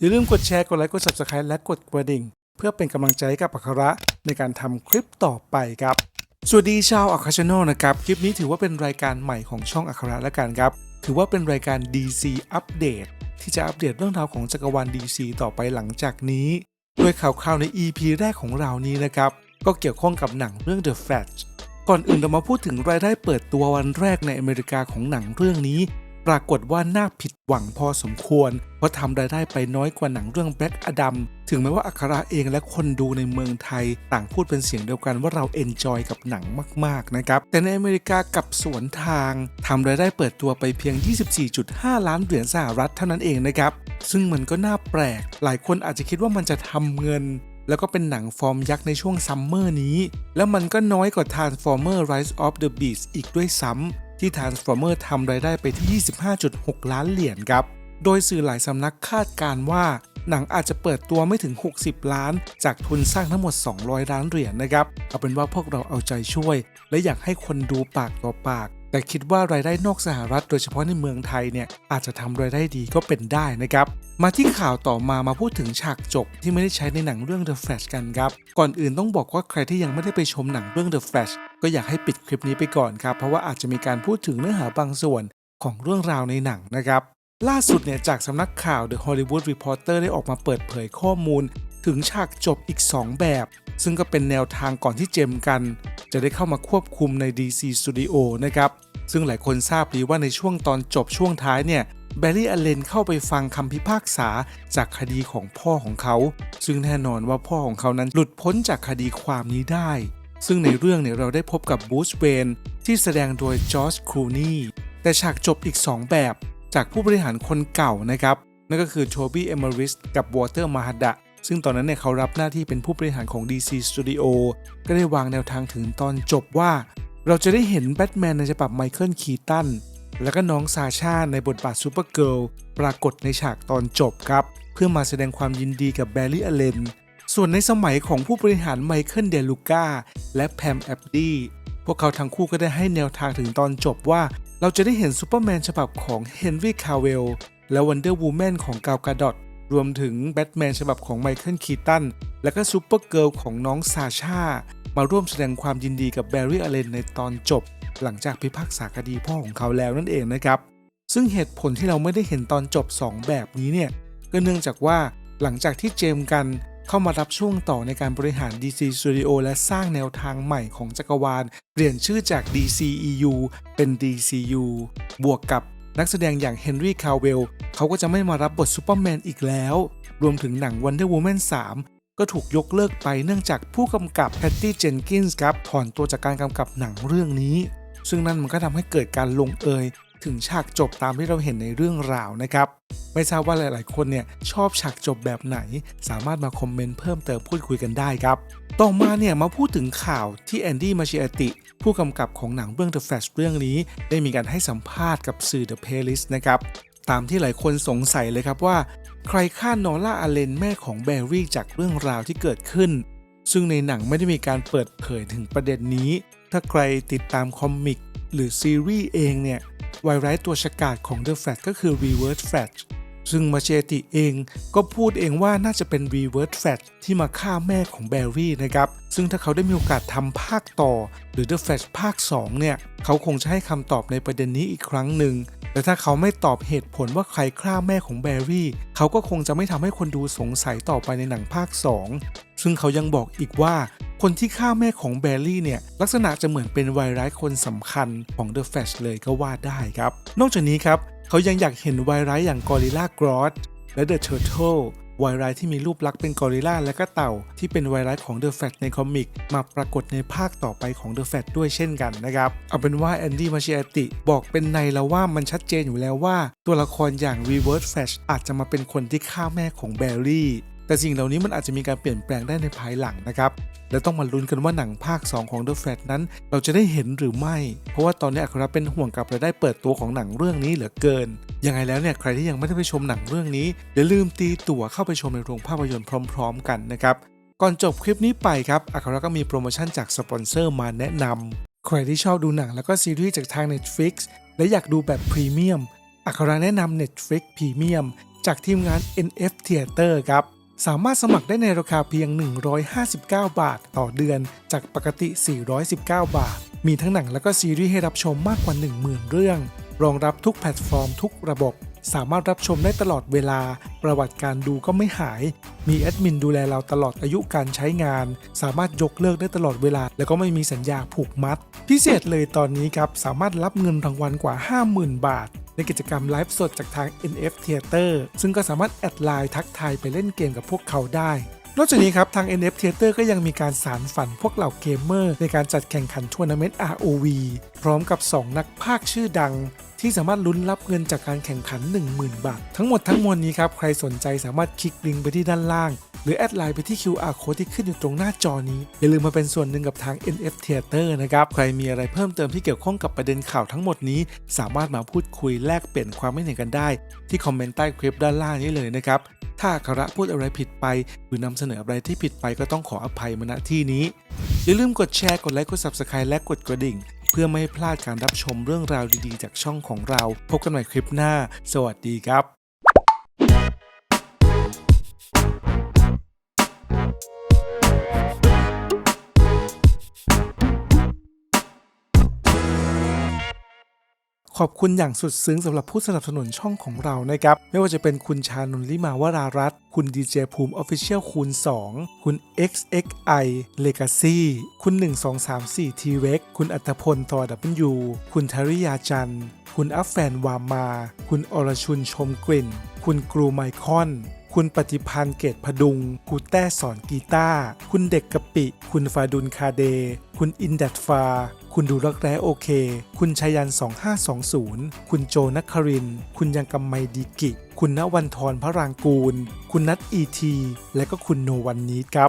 อย่าลืมกดแชร์ กดไลค์ กด subscribe และกดกระดิ่ง เพื่อเป็นกำลังใจให้กับอัคระในการทำคลิปต่อไปครับ สวัสดีชาวอัคช n น l นะครับ คลิปนี้ถือว่าเป็นรายการใหม่ของช่องอัคระแล้วกันครับ ถือว่าเป็นรายการ DC อัปเดตที่จะอัปเดตเรื่องราวของจักรวาล DC ต่อไปหลังจากนี้โดยข่าวๆใน EP แรกของเรานี้นะครับก็เกี่ยวข้องกับหนังเรื่อง The Flash ก่อนอื่นเรามาพูดถึงรายได้เปิดตัววันแรกในอเมริกาของหนังเรื่องนี้ ปรากฏว่าน่าผิดหวังพอสมควร เพราะทำรายได้ไปน้อยกว่าหนังเรื่อง Black Adam ถึงแม้ว่าอัคราเองและคนดูในเมืองไทย ต่างพูดเป็นเสียงเดียวกันว่าเราเอนจอยกับหนังมากๆนะครับ แต่ในอเมริกากับสวนทางทำรายได้เปิดตัวไปเพียง 24.5 ล้านเหรียญสหรัฐเท่านั้นเองนะครับ ซึ่งมันก็น่าแปลก หลายคนอาจจะคิดว่ามันจะทำเงินแล้วก็เป็นหนังฟอร์มยักษ์ในช่วงซัมเมอร์นี้ แล้วมันก็น้อยกว่า Transformer Rise of the Beast อีกด้วยซ้ำ ที่ Transformer ทำรายได้ไปที่ 25.6 ล้านเหรียญครับ โดยสื่อหลายสำนักคาดการณ์ว่า หนังอาจจะเปิดตัวไม่ถึง 60 ล้าน จากทุนสร้างทั้งหมด 200 ล้านเหรียญนะครับ เอาเป็นว่าพวกเราเอาใจช่วย และอยากให้คนดูปากต่อปาก แต่คิดว่ารายได้นอกสหรัฐโดยเฉพาะในเมืองไทยเนี่ยอาจจะทำรายได้ดีก็เป็นได้นะครับ มาที่ข่าวต่อมามาพูดถึงฉากจบที่ไม่ได้ใช้ในหนังเรื่อง The Flash กันครับ ก่อนอื่นต้องบอกว่าใครที่ยังไม่ได้ไปชมหนังเรื่อง The Flash ก็อยากให้ปิดคลิปนี้ไปก่อนครับ เพราะว่าอาจจะมีการพูดถึงเนื้อหาบางส่วนของเรื่องราวในหนังนะครับล่าสุดเนี่ยจากสำนักข่าว The Hollywood Reporter ได้ออกมาเปิดเผยข้อมูล ถึงฉากจบอีก 2 แบบ ซึ่งก็เป็นแนวทางก่อนที่เจมส์กัน จะได้เข้ามาควบคุมใน DC Studio นะครับ ซึ่งหลายคนทราบดีว่าในช่วงตอนจบช่วงท้ายเนี่ยแบร์รี่อเลนเข้าไปฟังคำพิพากษาจากคดีของพ่อของเขา ซึ่งแน่นอนว่าพ่อของเขานั้นหลุดพ้นจากคดีความนี้ได้ ซึ่งในเรื่องเนี่ยเราได้พบกับบูชเวนที่แสดงโดยจอร์จครูนีแต่ฉากจบอีก 2 แบบจากผู้บริหารคนเก่านะครับ นั่นก็คือโทบี้เอมอริสกับวอเตอร์มาฮดะ ซึ่งตอนนั้นเนี่ยเขารับหน้าที่เป็นผู้บริหารของ DC Studio ก็ได้วางแนวทางถึงตอนจบว่า เราจะได้เห็นแบทแมนในฉบับไมเคิลคีตันแล้วก็น้องซาชาในบทบาทซูเปอร์เกิร์ลปรากฏในฉากตอนจบครับ เพื่อมาแสดงความยินดีกับแบร์รี่อเลนส่วนในสมัยของผู้บริหารไมเคิลเดลูกาและแพมแอบดี้พวกเขาทั้งคู่ก็ได้ให้แนวทางถึงตอนจบว่า เราจะได้เห็นซูเปอร์แมนฉบับของเฮนรี่คาเวลและวันเดอร์วูแมนของกาวกาดอต รวมถึงแบทแมนฉบับของไมเคิลคีตัน และก็ซูเปอร์เกิร์ลของน้องซาชามาร่วมแสดงความยินดีกับแบร์รี่อเลนในตอนจบ หลังจากพิพากษาคดีพ่อของเขาแล้วนั่นเองนะครับ ซึ่งเหตุผลที่เราไม่ได้เห็นตอนจบ 2 แบบนี้เนี่ย ก็เนื่องจากว่าหลังจากที่เจมส์กันเข้ามารับช่วงต่อในการบริหาร DC Studio และสร้างแนวทางใหม่ของจักรวาล เปลี่ยนชื่อจาก DCEU เป็น DCU บวกกับ นักแสดงอย่างเฮนรี่คา v เวลเขาก็จะไม่มารับบทซูเปอร์แมนอีกแล้ว รวมถึงหนัง Wonder Woman 3 ก็ถูกยกเลิกไปเนื่องจากผู้กำกับแพตตี้เจนกินส์ครับถอนตัวจากการกำกับหนังเรื่องนี้ ซึ่งนั่นมันก็ทำให้เกิดการลงเอยถึงฉากจบตามที่เราเห็นในเรื่องราวนะครับ ไม่ทราบว่าหลาย ๆ คนเนี่ยชอบฉากจบแบบไหน สามารถมาคอมเมนต์เพิ่มเติมพูดคุยกันได้ครับ ต่อมาเนี่ยมาพูดถึงข่าวที่แอนดี้มาชิอติ ผู้กำกับของหนังเรื่อง The Flash เรื่องนี้ ได้มีการให้สัมภาษณ์กับสื่อ The Playlist นะครับตามที่หลายคนสงสัยเลยครับว่า ใครฆ่านอร่าอาเลนแม่ของแบร์รี่จากเรื่องราวที่เกิดขึ้น ซึ่งในหนังไม่ได้มีการเปิดเผยถึงประเด็นนี้ ถ้าใครติดตามคอมิกหรือซีรีส์เองเนี่ยไวรัสตัวฉกาจของ The Flash ก็คือ Reverse Flash ซึ่งมาเชติเองก็พูดเองว่าน่าจะเป็น Reverse Flash ที่มาฆ่าแม่ของแบร์รี่นะครับ ซึ่งถ้าเขาได้มีโอกาสทำภาคต่อ หรือ The Flash ภาค 2 เนี่ย เขาคงจะให้คำตอบในประเด็นนี้อีกครั้งหนึ่งแต่ถ้าเขาไม่ตอบเหตุผลว่าใครฆ่าแม่ของแบร์รี่ เขาก็คงจะไม่ทำให้คนดูสงสัยต่อไปในหนังภาค 2 ซึ่งเขายังบอกอีกว่า คนที่ฆ่าแม่ของแบร์รี่เนี่ยลักษณะจะเหมือนเป็นไวรัสคนสำคัญของ The Flash เลยก็ว่าได้ครับ นอกจากนี้ครับ เขายังอยากเห็นไวรัสอย่างกอริลลากรอสและ The Turtle ไวรัสที่มีรูปลักษณ์เป็นกอริลลาและก็เต่า ที่เป็นไวรัสของเดอะแฟชในคอมิก มาปรากฏในภาคต่อไปของเดอะแฟชด้วยเช่นกันนะครับ เอาเป็นว่าแอนดี้มาชิอติบอกเป็นในแล้วว่ามันชัดเจนอยู่แล้วว่า ตัวละครอย่างรีเวิร์สแฟชอาจจะมาเป็นคนที่ฆ่าแม่ของแบร์รี่ แต่สิ่งเหล่านี้มันอาจจะมีการเปลี่ยนแปลงได้ในภายหลังนะครับ และต้องมาลุ้นกันว่าหนังภาค 2 ของ The Flash นั้น เราจะได้เห็นหรือไม่ เพราะว่าตอนนี้อัคราเป็นห่วงกับรายได้เปิดตัวของหนังเรื่องนี้เหลือเกิน ยังไงแล้วเนี่ยใครที่ยังไม่ได้ไปชมหนังเรื่องนี้อย่าลืมตีตั๋วเข้าไปชมในโรงภาพยนตร์พร้อม ๆ กันนะครับ ก่อนจบคลิปนี้ไปครับอัคราก็มีโปรโมชั่นจากสปอนเซอร์มาแนะนำใครที่ชอบดูหนังแล้วก็ซีรีส์จากทาง Netflix และอยากดูแบบพรีเมียมอัคราแนะนำ Netflix Premium จากทีมงาน NF Theater ครับ สามารถสมัครได้ในราคาเพียง 159 บาท ต่อเดือน จากปกติ 419 บาท มีทั้งหนังและก็ซีรีส์ให้รับชมมากกว่า 10,000 เรื่อง รองรับทุกแพลตฟอร์ม ทุกระบบ สามารถรับชมได้ตลอดเวลา ประวัติการดูก็ไม่หาย มีแอดมินดูแลเราตลอดอายุการใช้งาน สามารถยกเลิกได้ตลอดเวลา แล้วก็ไม่มีสัญญาผูกมัด พิเศษเลยตอนนี้ครับ สามารถรับเงินรางวัลกว่า 50,000 บาท ในกิจกรรมไลฟ์สดจากทาง NF Theater ซึ่งก็สามารถแอดไลน์ทักทายไปเล่นเกมกับพวกเขาได้ นอกจากนี้ครับ ทาง NF Theater ก็ยังมีการสารฝันพวกเหล่าเกมเมอร์ ในการจัดแข่งขันทัวร์นาเมนต์ ROV พร้อมกับ 2 นักพากชื่อดังที่สามารถลุ้นรับเงินจากการแข่งขัน 10,000 บาท ทั้งหมดทั้งมวลนี้ครับ ใครสนใจสามารถคลิกลิงก์ไปที่ด้านล่าง หรือแอดไลน์ไปที่ QR code ที่ขึ้นอยู่ตรงหน้าจอนี้ อย่าลืมมาเป็นส่วนหนึ่งกับทาง NF Theater นะครับ ใครมีอะไรเพิ่มเติมที่เกี่ยวข้องกับประเด็นข่าวทั้งหมดนี้ สามารถมาพูดคุยแลกเปลี่ยนความคิดเห็นกันได้ ที่คอมเมนต์ใต้คลิปด้านล่างนี้เลยนะครับ ถ้าอัคระพูดอะไรผิดไป หรือนำเสนออะไรที่ผิดไปก็ต้องขออภัยมาณที่นี้ อย่าลืมกดแชร์กดไลค์กด Subscribe และกดกระดิ่ง เพื่อไม่ให้พลาดการรับชมเรื่องราวดีๆ จากช่องของเรา พบกันใหม่คลิปหน้า สวัสดีครับ ขอบคุณอย่างสุดซึ้งสำหรับผู้สนับสนุนช่องของเรานะครับ ไม่ว่าจะเป็นคุณชานนลิมาวรารัตคุณดีเจภูมิออฟฟิเชียลคูณ 2 คุณ XXI Legacy คุณ 1234 t r e x คุณอัตพลทอดับยูคุณธริยาจันทร์ คุณอัฟแฟนวามา คุณอรชุนชมกลิ่น คุณกรูไมคอน คุณปฏิพันธ์เกตพดุง คุณแต้สอนกีตาร์ คุณเด็กกะปิ คุณฟาดุลคาเด คุณอินดัตฟา คุณดูรักแร้โอเค คุณชยัน 2520 คุณโจนักคริน คุณยังกำไมดีกิ คุณณวันทรพระรางกูล คุณนัทอีที และก็คุณโนวันนี้ครับ